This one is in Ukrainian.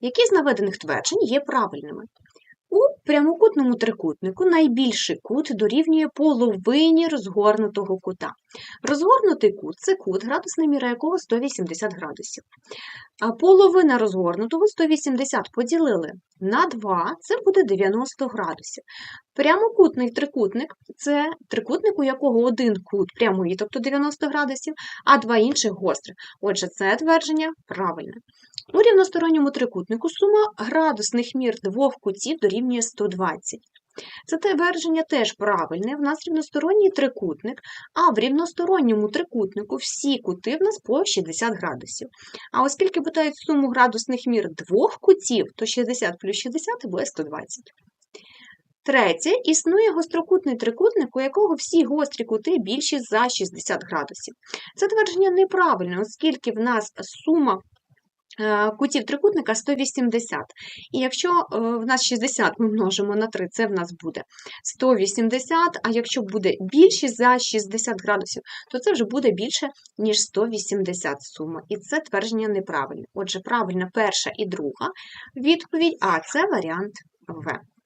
Які з наведених тверджень є правильними? У прямокутному трикутнику найбільший кут дорівнює половині розгорнутого кута. Розгорнутий кут це кут, градусна міра якого 180 градусів. А половина розгорнутого 180 поділили на 2, це буде 90 градусів. Прямокутний трикутник це трикутник, у якого один кут прямий, тобто 90 градусів, а два інших гострих. Отже, це твердження правильне. У рівносторонньому трикутнику сума градусних мір двох кутів дорівнює 120. Це твердження теж правильне. В нас рівносторонній трикутник, а в рівносторонньому трикутнику всі кути в нас по 60 градусів. А оскільки питають суму градусних мір двох кутів, то 60 плюс 60 буде 120. Третє, існує гострокутний трикутник, у якого всі гострі кути більші за 60 градусів. Це твердження неправильне, оскільки в нас сума кутів трикутника 180. І якщо е, в нас 60 ми множимо на 3, це в нас буде 180, а якщо буде більше за 60 градусів, то це вже буде більше, ніж 180 сума. І це твердження неправильне. Отже, правильна перша і друга відповідь, а це варіант В.